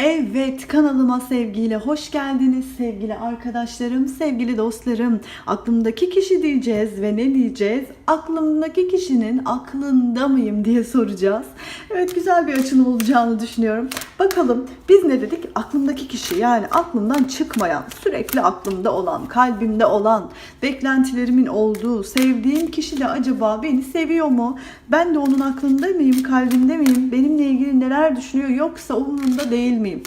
Evet kanalıma sevgiyle hoş geldiniz sevgili arkadaşlarım, sevgili dostlarım. Aklımdaki kişi diyeceğiz ve ne diyeceğiz? Aklımdaki kişinin aklında mıyım diye soracağız. Evet güzel bir açılım olacağını düşünüyorum. Bakalım biz ne dedik? Aklımdaki kişi yani aklımdan çıkmayan, sürekli aklımda olan, kalbimde olan, beklentilerimin olduğu, sevdiğim kişi de acaba beni seviyor mu? Ben de onun aklında mıyım, kalbinde miyim? Benimle ilgili neler düşünüyor yoksa umurumda değil miyim?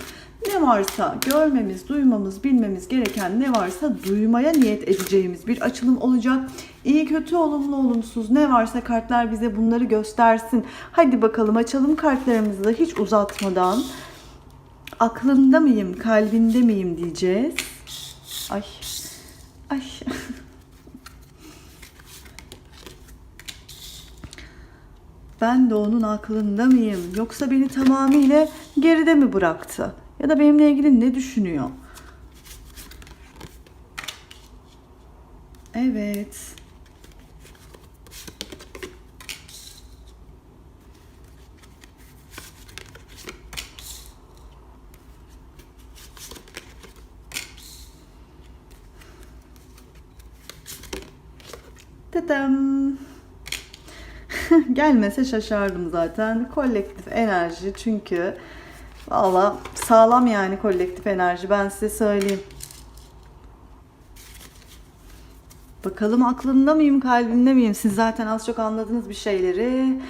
Ne varsa görmemiz, duymamız, bilmemiz gereken ne varsa duymaya niyet edeceğimiz bir açılım olacak. İyi kötü olumlu olumsuz ne varsa kartlar bize bunları göstersin. Hadi bakalım açalım kartlarımızı da hiç uzatmadan. Aklında mıyım, kalbinde miyim diyeceğiz. Ay. Ay. Ben de onun aklında mıyım? Yoksa beni tamamıyla geride mi bıraktı? Ya da benimle ilgili ne düşünüyor? Evet. Tadam. Gelmese şaşardım zaten. Kolektif enerji çünkü valla sağlam yani kolektif enerji ben size söyleyeyim. Bakalım aklında mıyım, kalbinde miyim? Siz zaten az çok anladınız bir şeyleri.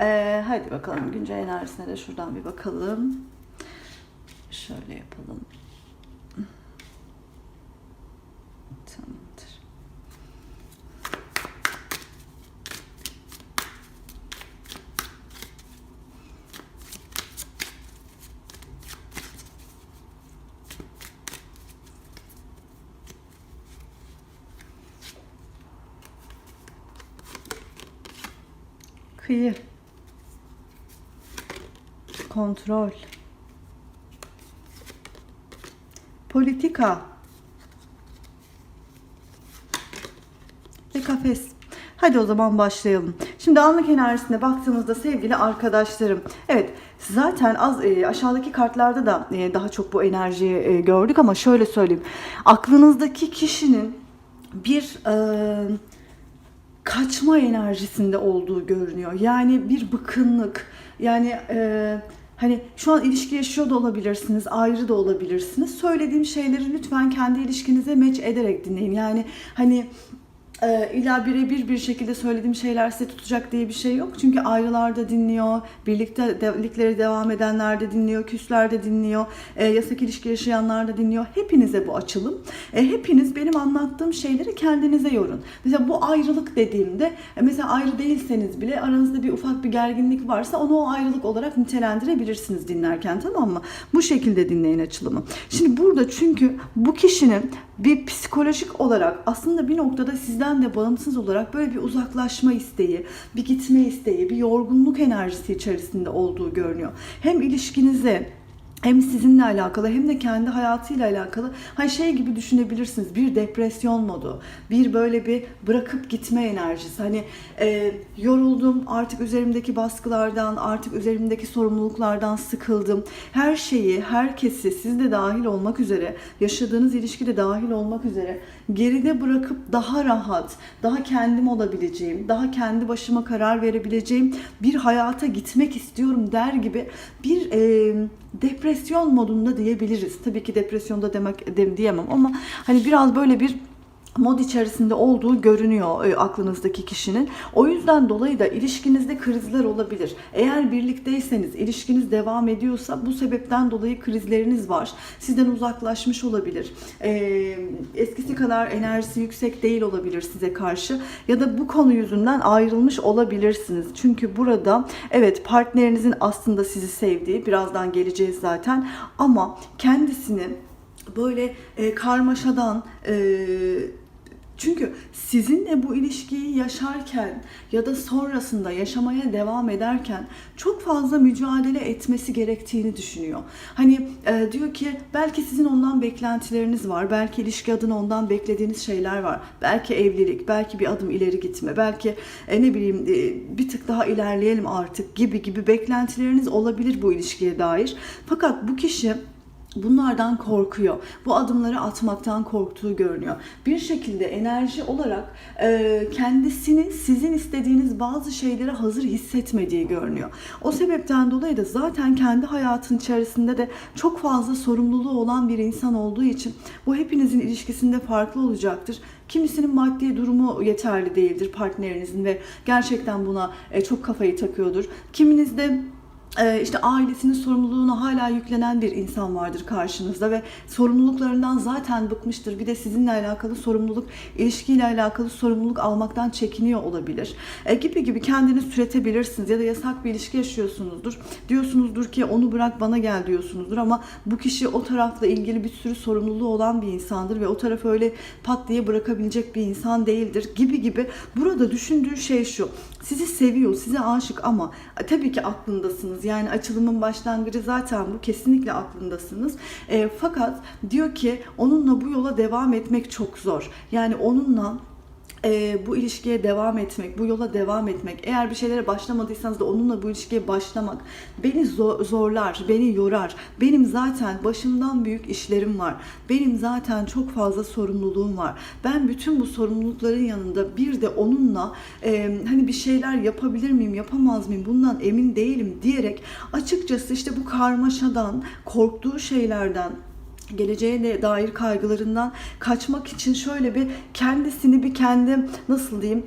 Ee, hadi bakalım güncel enerjisine de şuradan bir bakalım. Şöyle yapalım. Kıyı. Kontrol. Politika. Ve kafes. Hadi o zaman başlayalım. Şimdi anlık enerjisine baktığımızda sevgili arkadaşlarım. Evet zaten az e, aşağıdaki kartlarda da e, daha çok bu enerjiyi e, gördük ama şöyle söyleyeyim. Aklınızdaki kişinin bir e, kaçma enerjisinde olduğu görünüyor. Yani bir bıkkınlık. Yani e, hani şu an ilişki yaşıyor da olabilirsiniz, ayrı da olabilirsiniz. Söylediğim şeyleri lütfen kendi ilişkinize meç ederek dinleyin. Yani hani e, illa birebir bir şekilde söylediğim şeyler size tutacak diye bir şey yok. Çünkü ayrılar da dinliyor, birlikte birlikleri devam edenler de dinliyor, küsler de dinliyor, e, yasak ilişki yaşayanlar da dinliyor. Hepinize bu açılım. E, hepiniz benim anlattığım şeyleri kendinize yorun. Mesela bu ayrılık dediğimde e, mesela ayrı değilseniz bile aranızda bir ufak bir gerginlik varsa onu o ayrılık olarak nitelendirebilirsiniz dinlerken tamam mı? Bu şekilde dinleyin açılımı. Şimdi burada çünkü bu kişinin bir psikolojik olarak aslında bir noktada sizden de bağımsız olarak böyle bir uzaklaşma isteği, bir gitme isteği, bir yorgunluk enerjisi içerisinde olduğu görünüyor. Hem ilişkinize hem sizinle alakalı hem de kendi hayatıyla alakalı. Hani şey gibi düşünebilirsiniz bir depresyon modu bir böyle bir bırakıp gitme enerjisi. Hani e, yoruldum artık üzerimdeki baskılardan artık üzerimdeki sorumluluklardan sıkıldım. Her şeyi herkesi siz de dahil olmak üzere yaşadığınız ilişki de dahil olmak üzere geride bırakıp daha rahat daha kendim olabileceğim daha kendi başıma karar verebileceğim bir hayata gitmek istiyorum der gibi bir e, depresyon modunda diyebiliriz. Tabii ki depresyonda demek de, diyemem ama hani biraz böyle bir mod içerisinde olduğu görünüyor e, aklınızdaki kişinin. O yüzden dolayı da ilişkinizde krizler olabilir. Eğer birlikteyseniz, ilişkiniz devam ediyorsa bu sebepten dolayı krizleriniz var. Sizden uzaklaşmış olabilir. E, eskisi kadar enerjisi yüksek değil olabilir size karşı. Ya da bu konu yüzünden ayrılmış olabilirsiniz. Çünkü burada evet partnerinizin aslında sizi sevdiği, birazdan geleceğiz zaten ama kendisini böyle e, karmaşadan, e, Çünkü sizinle bu ilişkiyi yaşarken ya da sonrasında yaşamaya devam ederken çok fazla mücadele etmesi gerektiğini düşünüyor. Hani e, diyor ki belki sizin ondan beklentileriniz var. Belki ilişki adına ondan beklediğiniz şeyler var. Belki evlilik, belki bir adım ileri gitme, belki e, ne bileyim e, bir tık daha ilerleyelim artık gibi gibi beklentileriniz olabilir bu ilişkiye dair. Fakat bu kişi bunlardan korkuyor. Bu adımları atmaktan korktuğu görünüyor. Bir şekilde enerji olarak e, kendisini sizin istediğiniz bazı şeylere hazır hissetmediği görünüyor. O sebepten dolayı da zaten kendi hayatın içerisinde de çok fazla sorumluluğu olan bir insan olduğu için bu hepinizin ilişkisinde farklı olacaktır. Kimisinin maddi durumu yeterli değildir partnerinizin ve gerçekten buna e, çok kafayı takıyordur. Kiminiz de işte ailesinin sorumluluğuna hala yüklenen bir insan vardır karşınızda ve sorumluluklarından zaten bıkmıştır. Bir de sizinle alakalı sorumluluk, ilişkiyle alakalı sorumluluk almaktan çekiniyor olabilir. E, gibi gibi kendiniz türetebilirsiniz ya da yasak bir ilişki yaşıyorsunuzdur. Diyorsunuzdur ki onu bırak bana gel diyorsunuzdur ama bu kişi o tarafla ilgili bir sürü sorumluluğu olan bir insandır ve o tarafı öyle pat diye bırakabilecek bir insan değildir gibi gibi. Burada düşündüğü şey şu. Sizi seviyor, size aşık ama tabii ki aklındasınız. Yani açılımın başlangıcı zaten bu. Kesinlikle aklındasınız. E, fakat diyor ki onunla bu yola devam etmek çok zor. Yani onunla e, bu ilişkiye devam etmek, bu yola devam etmek, eğer bir şeylere başlamadıysanız da onunla bu ilişkiye başlamak beni zor- zorlar, beni yorar. Benim zaten başımdan büyük işlerim var. Benim zaten çok fazla sorumluluğum var. Ben bütün bu sorumlulukların yanında bir de onunla e, hani bir şeyler yapabilir miyim, yapamaz mıyım bundan emin değilim diyerek açıkçası işte bu karmaşadan, korktuğu şeylerden geleceğe dair kaygılarından kaçmak için şöyle bir kendisini bir kendi nasıl diyeyim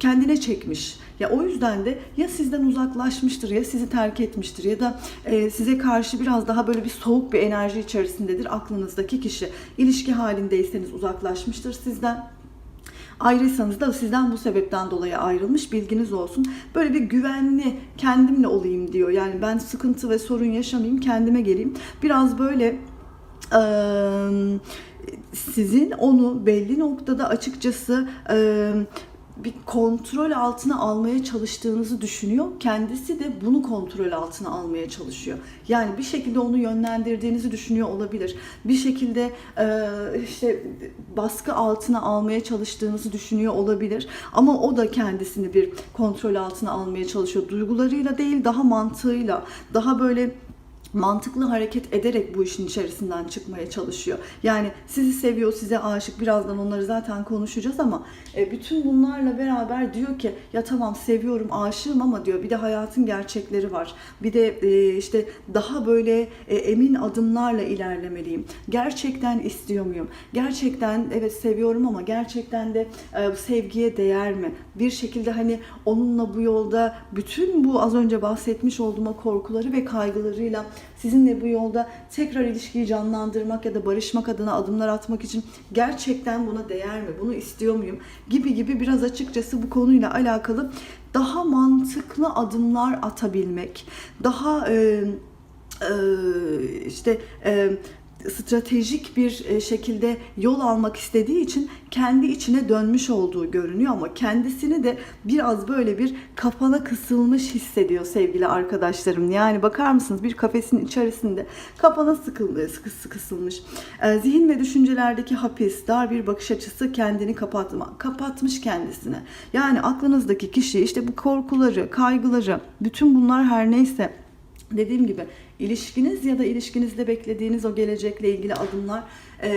kendine çekmiş. Ya o yüzden de ya sizden uzaklaşmıştır ya sizi terk etmiştir ya da e, size karşı biraz daha böyle bir soğuk bir enerji içerisindedir aklınızdaki kişi. İlişki halindeyseniz uzaklaşmıştır sizden. Ayrıysanız da sizden bu sebepten dolayı ayrılmış bilginiz olsun. Böyle bir güvenli kendimle olayım diyor. Yani ben sıkıntı ve sorun yaşamayayım kendime geleyim. Biraz böyle eee, sizin onu belli noktada açıkçası eee, bir kontrol altına almaya çalıştığınızı düşünüyor. Kendisi de bunu kontrol altına almaya çalışıyor. Yani bir şekilde onu yönlendirdiğinizi düşünüyor olabilir. Bir şekilde e, işte baskı altına almaya çalıştığınızı düşünüyor olabilir. Ama o da kendisini bir kontrol altına almaya çalışıyor. Duygularıyla değil daha mantığıyla, daha böyle mantıklı hareket ederek bu işin içerisinden çıkmaya çalışıyor. Yani sizi seviyor, size aşık. Birazdan onları zaten konuşacağız ama e, bütün bunlarla beraber diyor ki ya tamam seviyorum, aşığım ama diyor bir de hayatın gerçekleri var. Bir de e, işte daha böyle e, emin adımlarla ilerlemeliyim. Gerçekten istiyor muyum? Gerçekten evet seviyorum ama gerçekten de sevgiye değer mi? Bir şekilde hani onunla bu yolda bütün bu az önce bahsetmiş olduğum o korkuları ve kaygılarıyla sizinle bu yolda tekrar ilişkiyi canlandırmak ya da barışmak adına adımlar atmak için gerçekten buna değer mi? Bunu istiyor muyum? Gibi gibi biraz açıkçası bu konuyla alakalı daha mantıklı adımlar atabilmek, daha e, e, işte e, stratejik bir e, şekilde yol almak istediği için kendi içine dönmüş olduğu görünüyor ama kendisini de biraz böyle bir kafana kısılmış hissediyor sevgili arkadaşlarım. Yani bakar mısınız bir kafesin içerisinde kafana sıkıldı, sıkı sıkı kısılmış. E, zihin ve düşüncelerdeki hapis, dar bir bakış açısı kendini kapatma, kapatmış kendisine. Yani aklınızdaki kişi işte bu korkuları, kaygıları, bütün bunlar her neyse dediğim gibi ilişkiniz ya da ilişkinizde beklediğiniz o gelecekle ilgili adımlar e,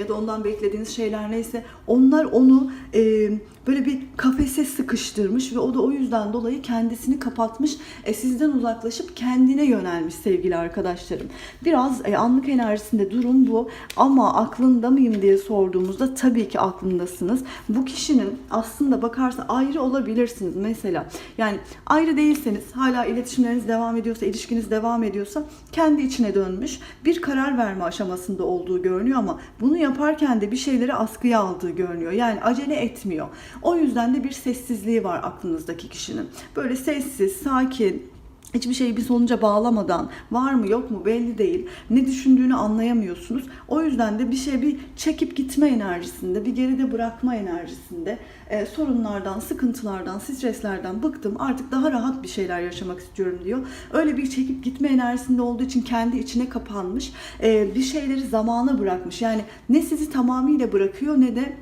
ya da ondan beklediğiniz şeyler neyse onlar onu e, böyle bir kafese sıkıştırmış ve o da o yüzden dolayı kendisini kapatmış e, sizden uzaklaşıp kendine yönelmiş sevgili arkadaşlarım. Biraz e, anlık enerjisinde durum bu ama aklında mıyım diye sorduğumuzda tabii ki aklındasınız. Bu kişinin aslında bakarsa ayrı olabilirsiniz mesela. Yani ayrı değilseniz hala iletişimleriniz devam ediyorsa, ilişkiniz devam ediyorsa kendi içine dönmüş bir karar verme aşamasında olduğu görünüyor ama bunu yaparken de bir şeyleri askıya aldığı görünüyor. Yani acele etmiyor. O yüzden de bir sessizliği var aklınızdaki kişinin. Böyle sessiz, sakin, Hiçbir şeyi bir sonuca bağlamadan var mı yok mu belli değil. Ne düşündüğünü anlayamıyorsunuz. O yüzden de bir şey bir çekip gitme enerjisinde, bir geride bırakma enerjisinde e, sorunlardan, sıkıntılardan, streslerden bıktım. Artık daha rahat bir şeyler yaşamak istiyorum diyor. Öyle bir çekip gitme enerjisinde olduğu için kendi içine kapanmış. e, bir şeyleri zamana bırakmış. Yani ne sizi tamamıyla bırakıyor ne de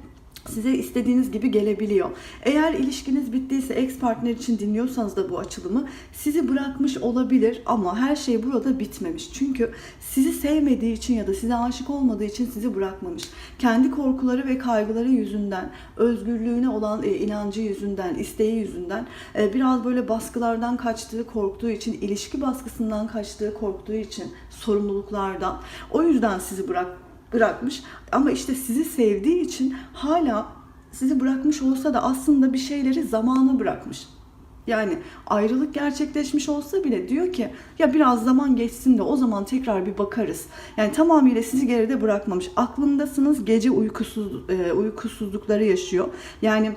size istediğiniz gibi gelebiliyor. Eğer ilişkiniz bittiyse ex partner için dinliyorsanız da bu açılımı sizi bırakmış olabilir ama her şey burada bitmemiş. Çünkü sizi sevmediği için ya da size aşık olmadığı için sizi bırakmamış. Kendi korkuları ve kaygıları yüzünden, özgürlüğüne olan e, inancı yüzünden, isteği yüzünden e, biraz böyle baskılardan kaçtığı, korktuğu için, ilişki baskısından kaçtığı, korktuğu için, sorumluluklardan. O yüzden sizi bırak bırakmış ama işte sizi sevdiği için hala sizi bırakmış olsa da aslında bir şeyleri zamana bırakmış. Yani ayrılık gerçekleşmiş olsa bile diyor ki ya biraz zaman geçsin de o zaman tekrar bir bakarız. Yani tamamıyla sizi geride bırakmamış. Aklındasınız gece uykusuz e, uykusuzlukları yaşıyor. Yani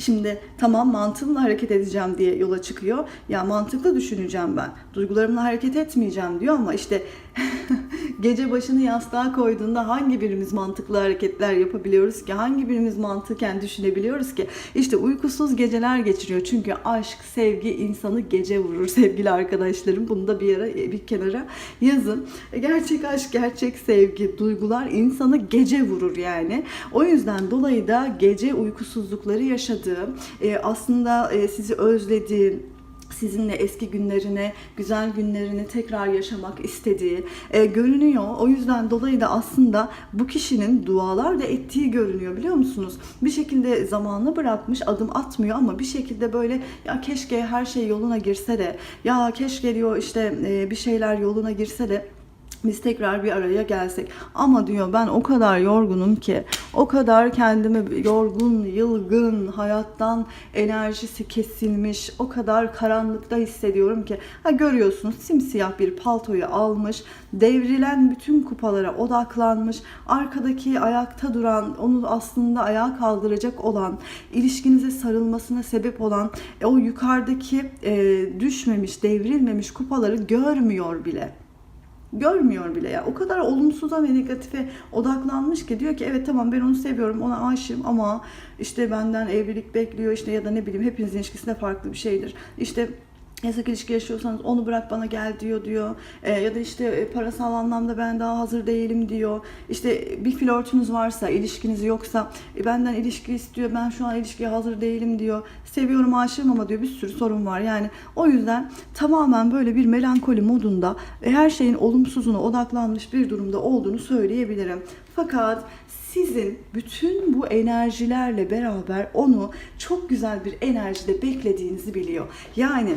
Şimdi tamam mantığımla hareket edeceğim diye yola çıkıyor. Ya mantıklı düşüneceğim ben. Duygularımla hareket etmeyeceğim diyor ama işte gece başını yastığa koyduğunda hangi birimiz mantıklı hareketler yapabiliyoruz ki? Hangi birimiz mantıken düşünebiliyoruz ki? İşte uykusuz geceler geçiriyor. Çünkü aşk, sevgi insanı gece vurur sevgili arkadaşlarım. Bunu da bir yere bir kenara yazın. Gerçek aşk, gerçek sevgi, duygular insanı gece vurur yani. O yüzden dolayı da gece uykusuzlukları yaşadığı, e, aslında e, sizi özlediği, sizinle eski günlerine, güzel günlerini tekrar yaşamak istediği e, görünüyor. O yüzden dolayı da aslında bu kişinin dualar da ettiği görünüyor biliyor musunuz? Bir şekilde zamanını bırakmış, adım atmıyor ama bir şekilde böyle ya keşke her şey yoluna girse de, ya keşke diyor işte e, bir şeyler yoluna girse de biz tekrar bir araya gelsek. Ama diyor ben o kadar yorgunum ki, o kadar kendimi yorgun, yılgın, hayattan enerjisi kesilmiş, o kadar karanlıkta hissediyorum ki. Ha görüyorsunuz simsiyah bir paltoyu almış, devrilen bütün kupalara odaklanmış, arkadaki ayakta duran, onu aslında ayağa kaldıracak olan, ilişkinize sarılmasına sebep olan e, o yukarıdaki e, düşmemiş, devrilmemiş kupaları görmüyor bile görmüyor bile ya. O kadar olumsuza ve negatife odaklanmış ki diyor ki evet tamam ben onu seviyorum, ona aşığım ama işte benden evlilik bekliyor işte ya da ne bileyim hepinizin ilişkisinde farklı bir şeydir. İşte yasak ilişki yaşıyorsanız onu bırak bana gel diyor diyor. E, ya da işte e, parasal anlamda ben daha hazır değilim diyor. İşte bir flörtünüz varsa, ilişkiniz yoksa e, benden ilişki istiyor. Ben şu an ilişkiye hazır değilim diyor. Seviyorum, aşığım ama diyor bir sürü sorun var. Yani o yüzden tamamen böyle bir melankoli modunda ve her şeyin olumsuzuna odaklanmış bir durumda olduğunu söyleyebilirim. Fakat sizin bütün bu enerjilerle beraber onu çok güzel bir enerjide beklediğinizi biliyor. Yani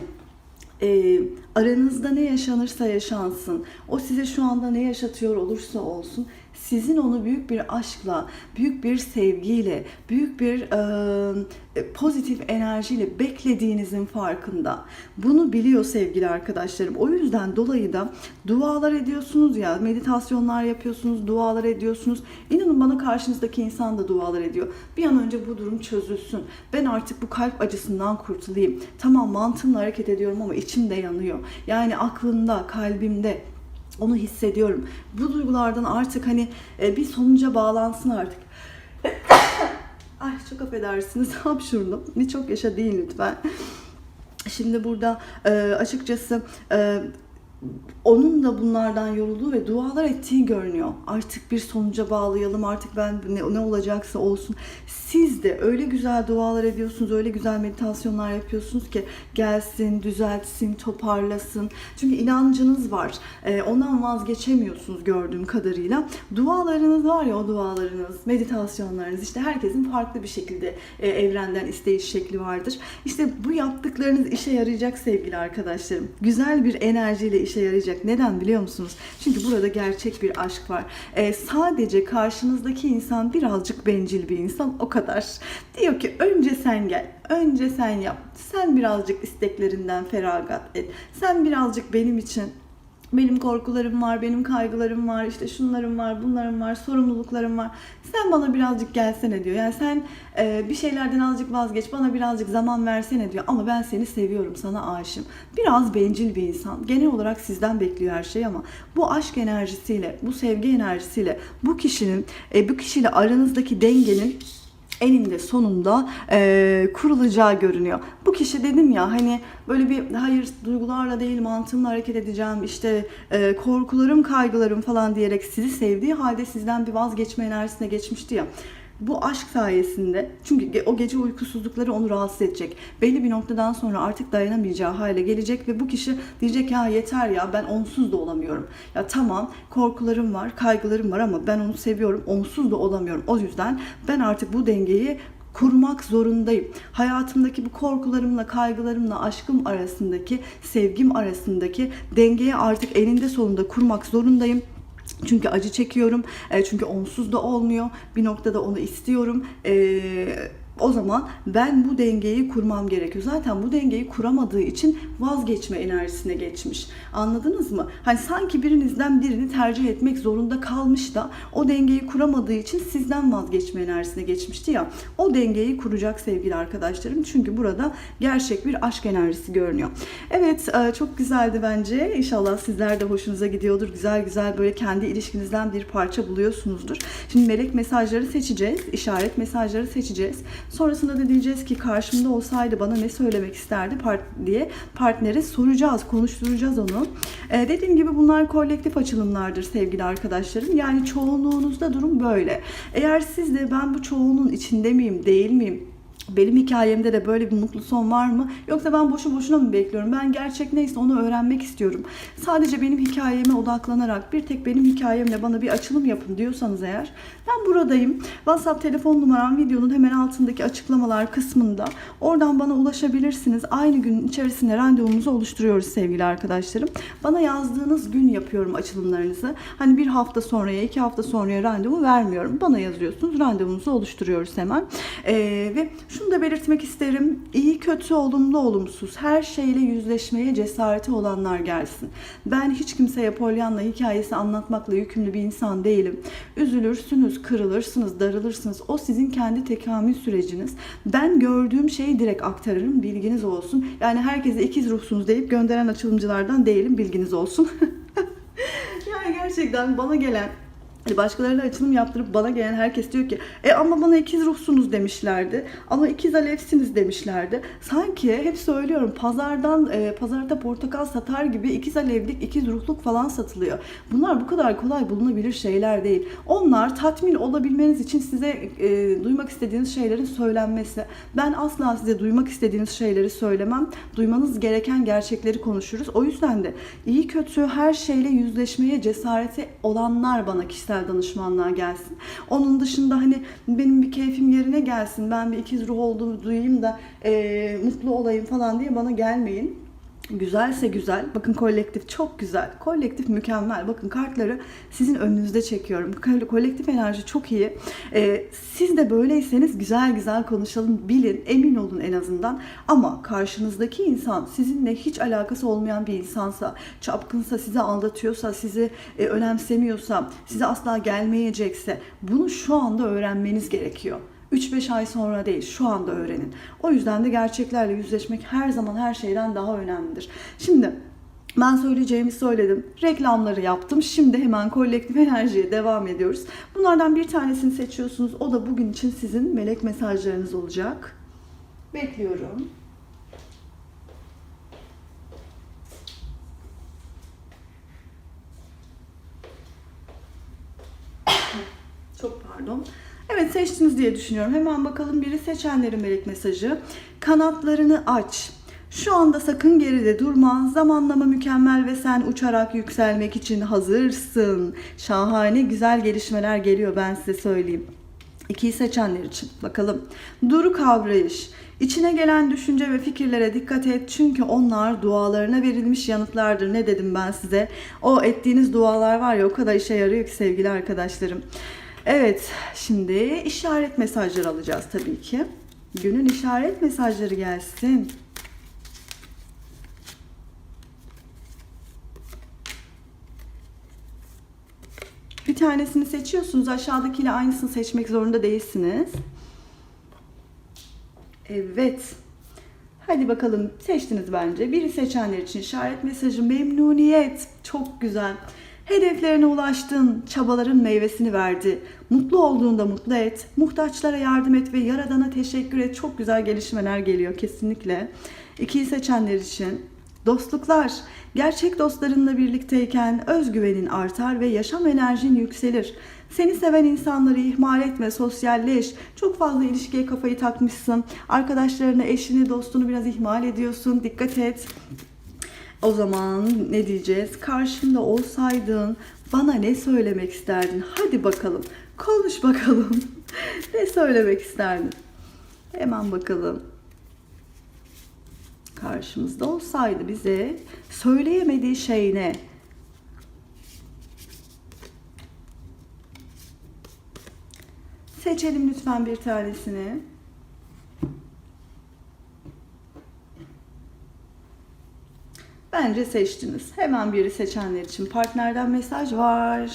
e, aranızda ne yaşanırsa yaşansın, o size şu anda ne yaşatıyor olursa olsun, sizin onu büyük bir aşkla, büyük bir sevgiyle, büyük bir e, pozitif enerjiyle beklediğinizin farkında. Bunu biliyor sevgili arkadaşlarım. O yüzden dolayı da dualar ediyorsunuz ya, meditasyonlar yapıyorsunuz, dualar ediyorsunuz. İnanın bana karşınızdaki insan da dualar ediyor. Bir an önce bu durum çözülsün. Ben artık bu kalp acısından kurtulayım. Tamam mantığımla hareket ediyorum ama içimde yanıyor. Yani aklımda, kalbimde, onu hissediyorum. Bu duygulardan artık hani e, bir sonuca bağlansın artık. Ay çok affedersiniz hapşurdum. Bir çok yaşa değil lütfen. Şimdi burada e, açıkçası e, onun da bunlardan yorulduğu ve dualar ettiği görünüyor. Artık bir sonuca bağlayalım, artık ben ne, ne olacaksa olsun. Siz de öyle güzel dualar ediyorsunuz, öyle güzel meditasyonlar yapıyorsunuz ki gelsin, düzeltsin, toparlasın. Çünkü inancınız var. Ee, ondan vazgeçemiyorsunuz gördüğüm kadarıyla. Dualarınız var ya o dualarınız, meditasyonlarınız işte herkesin farklı bir şekilde e, evrenden isteyiş şekli vardır. İşte bu yaptıklarınız işe yarayacak sevgili arkadaşlarım. Güzel bir enerjiyle işe yarayacak. Neden biliyor musunuz? Çünkü burada gerçek bir aşk var. Ee, sadece karşınızdaki insan birazcık bencil bir insan o kadar. Diyor ki önce sen gel. Önce sen yap. Sen birazcık isteklerinden feragat et. Sen birazcık benim için benim korkularım var, benim kaygılarım var, işte şunlarım var, bunlarım var, sorumluluklarım var. Sen bana birazcık gelsene diyor. Yani sen e, bir şeylerden azıcık vazgeç, bana birazcık zaman versene diyor. Ama ben seni seviyorum, sana aşığım. Biraz bencil bir insan. Genel olarak sizden bekliyor her şey ama bu aşk enerjisiyle, bu sevgi enerjisiyle, bu kişinin, e, bu kişiyle aranızdaki dengenin eninde sonunda e, kurulacağı görünüyor. Bu kişi dedim ya hani böyle bir hayır duygularla değil mantığımla hareket edeceğim işte e, korkularım kaygılarım falan diyerek sizi sevdiği halde sizden bir vazgeçme enerjisine geçmişti ya. Bu aşk sayesinde çünkü o gece uykusuzlukları onu rahatsız edecek. Belli bir noktadan sonra artık dayanamayacağı hale gelecek ve bu kişi diyecek ya yeter ya ben onsuz da olamıyorum. Ya tamam korkularım var, kaygılarım var ama ben onu seviyorum. Onsuz da olamıyorum. O yüzden ben artık bu dengeyi kurmak zorundayım. Hayatımdaki bu korkularımla, kaygılarımla, aşkım arasındaki, sevgim arasındaki dengeyi artık eninde sonunda kurmak zorundayım. Çünkü acı çekiyorum. E, çünkü onsuz da olmuyor. Bir noktada onu istiyorum. E, o zaman ben bu dengeyi kurmam gerekiyor. Zaten bu dengeyi kuramadığı için vazgeçme enerjisine geçmiş. Anladınız mı? Hani sanki birinizden birini tercih etmek zorunda kalmış da o dengeyi kuramadığı için sizden vazgeçme enerjisine geçmişti ya. O dengeyi kuracak sevgili arkadaşlarım. Çünkü burada gerçek bir aşk enerjisi görünüyor. Evet e, çok güzeldi bence. İnşallah sizler de hoşunuza gidiyordur. Güzel güzel böyle kendi ilişkinizden bir parça buluyorsunuzdur. Şimdi melek mesajları seçeceğiz. işaret mesajları seçeceğiz. Sonrasında da diyeceğiz ki karşımda olsaydı bana ne söylemek isterdi part diye partnere soracağız, konuşturacağız onu. Ee, dediğim gibi bunlar kolektif açılımlardır sevgili arkadaşlarım. Yani çoğunluğunuzda durum böyle. Eğer siz de ben bu çoğunun içinde miyim, değil miyim? Benim hikayemde de böyle bir mutlu son var mı? Yoksa ben boşu boşuna mı bekliyorum? Ben gerçek neyse onu öğrenmek istiyorum. Sadece benim hikayeme odaklanarak bir tek benim hikayemle bana bir açılım yapın diyorsanız eğer ben buradayım. WhatsApp telefon numaram videonun hemen altındaki açıklamalar kısmında. Oradan bana ulaşabilirsiniz. Aynı gün içerisinde randevumuzu oluşturuyoruz sevgili arkadaşlarım. Bana yazdığınız gün yapıyorum açılımlarınızı. Hani bir hafta sonraya, iki hafta sonraya randevu vermiyorum. Bana yazıyorsunuz. Randevumuzu oluşturuyoruz hemen. Ee, ve şunu da belirtmek isterim. İyi, kötü, olumlu, olumsuz her şeyle yüzleşmeye cesareti olanlar gelsin. Ben hiç kimseye Pollyanna hikayesi anlatmakla yükümlü bir insan değilim. Üzülürsünüz, kırılırsınız, darılırsınız. O sizin kendi tekamül süreciniz. Ben gördüğüm şeyi direkt aktarırım. Bilginiz olsun. Yani herkese ikiz ruhsunuz deyip gönderen açılımcılardan değilim. Bilginiz olsun. yani gerçekten bana gelen Hani başkalarına açılım yaptırıp bana gelen herkes diyor ki e ama bana ikiz ruhsunuz demişlerdi. Ama ikiz alevsiniz demişlerdi. Sanki hep söylüyorum pazardan e, pazarda portakal satar gibi ikiz alevlik, ikiz ruhluk falan satılıyor. Bunlar bu kadar kolay bulunabilir şeyler değil. Onlar tatmin olabilmeniz için size e, duymak istediğiniz şeylerin söylenmesi. Ben asla size duymak istediğiniz şeyleri söylemem. Duymanız gereken gerçekleri konuşuruz. O yüzden de iyi kötü her şeyle yüzleşmeye cesareti olanlar bana kişisel danışmanlığa gelsin. Onun dışında hani benim bir keyfim yerine gelsin, ben bir ikiz ruh olduğumu duyayım da e, mutlu olayım falan diye bana gelmeyin. Güzelse güzel. Bakın kolektif çok güzel. Kolektif mükemmel. Bakın kartları sizin önünüzde çekiyorum. Ko- Kolektif enerji çok iyi. Ee, siz de böyleyseniz güzel güzel konuşalım. Bilin, emin olun en azından. Ama karşınızdaki insan sizinle hiç alakası olmayan bir insansa, çapkınsa, sizi aldatıyorsa, sizi e, önemsemiyorsa, size asla gelmeyecekse bunu şu anda öğrenmeniz gerekiyor. 3-5 ay sonra değil, şu anda öğrenin. O yüzden de gerçeklerle yüzleşmek her zaman her şeyden daha önemlidir. Şimdi ben söyleyeceğimi söyledim. Reklamları yaptım. Şimdi hemen kolektif enerjiye devam ediyoruz. Bunlardan bir tanesini seçiyorsunuz. O da bugün için sizin melek mesajlarınız olacak. Bekliyorum. Çok pardon. Evet seçtiniz diye düşünüyorum. Hemen bakalım biri seçenlerin melek mesajı. Kanatlarını aç. Şu anda sakın geride durma. Zamanlama mükemmel ve sen uçarak yükselmek için hazırsın. Şahane güzel gelişmeler geliyor ben size söyleyeyim. İkiyi seçenler için bakalım. Duru kavrayış. İçine gelen düşünce ve fikirlere dikkat et çünkü onlar dualarına verilmiş yanıtlardır. Ne dedim ben size? O ettiğiniz dualar var ya o kadar işe yarıyor ki sevgili arkadaşlarım. Evet, şimdi işaret mesajları alacağız tabii ki. Günün işaret mesajları gelsin. Bir tanesini seçiyorsunuz. Aşağıdakiyle aynısını seçmek zorunda değilsiniz. Evet. Hadi bakalım seçtiniz bence. Biri seçenler için işaret mesajı memnuniyet. Çok güzel. Hedeflerine ulaştın, çabaların meyvesini verdi. Mutlu olduğunda mutlu et, muhtaçlara yardım et ve yaradana teşekkür et. Çok güzel gelişmeler geliyor kesinlikle. İkiyi seçenler için Dostluklar, gerçek dostlarınla birlikteyken özgüvenin artar ve yaşam enerjin yükselir. Seni seven insanları ihmal etme, sosyalleş. Çok fazla ilişkiye kafayı takmışsın. Arkadaşlarını, eşini, dostunu biraz ihmal ediyorsun. Dikkat et. O zaman ne diyeceğiz? Karşımda olsaydın bana ne söylemek isterdin? Hadi bakalım. Konuş bakalım. ne söylemek isterdin? Hemen bakalım karşımızda olsaydı bize söyleyemediği şey ne? Seçelim lütfen bir tanesini. Bence seçtiniz. Hemen biri seçenler için partnerden mesaj var.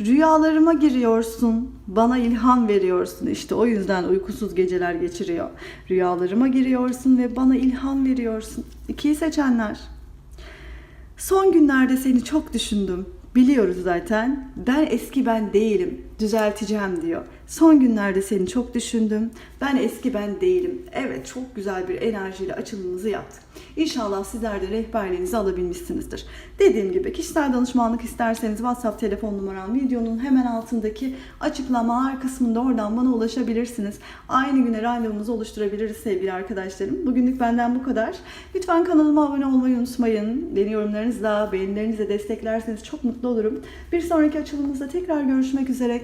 Rüyalarıma giriyorsun, bana ilham veriyorsun. İşte o yüzden uykusuz geceler geçiriyor. Rüyalarıma giriyorsun ve bana ilham veriyorsun. İkiyi seçenler. Son günlerde seni çok düşündüm. Biliyoruz zaten. Ben eski ben değilim. Düzelteceğim diyor. Son günlerde seni çok düşündüm. Ben eski ben değilim. Evet çok güzel bir enerjiyle açılımımızı yaptık. İnşallah sizler de rehberliğinizi alabilmişsinizdir. Dediğim gibi kişisel danışmanlık isterseniz WhatsApp telefon numaram videonun hemen altındaki açıklamalar kısmında oradan bana ulaşabilirsiniz. Aynı güne randevumuzu oluşturabiliriz sevgili arkadaşlarım. Bugünlük benden bu kadar. Lütfen kanalıma abone olmayı unutmayın. Beni yorumlarınızla, beğenilerinizle desteklerseniz çok mutlu olurum. Bir sonraki açılımımızda tekrar görüşmek üzere.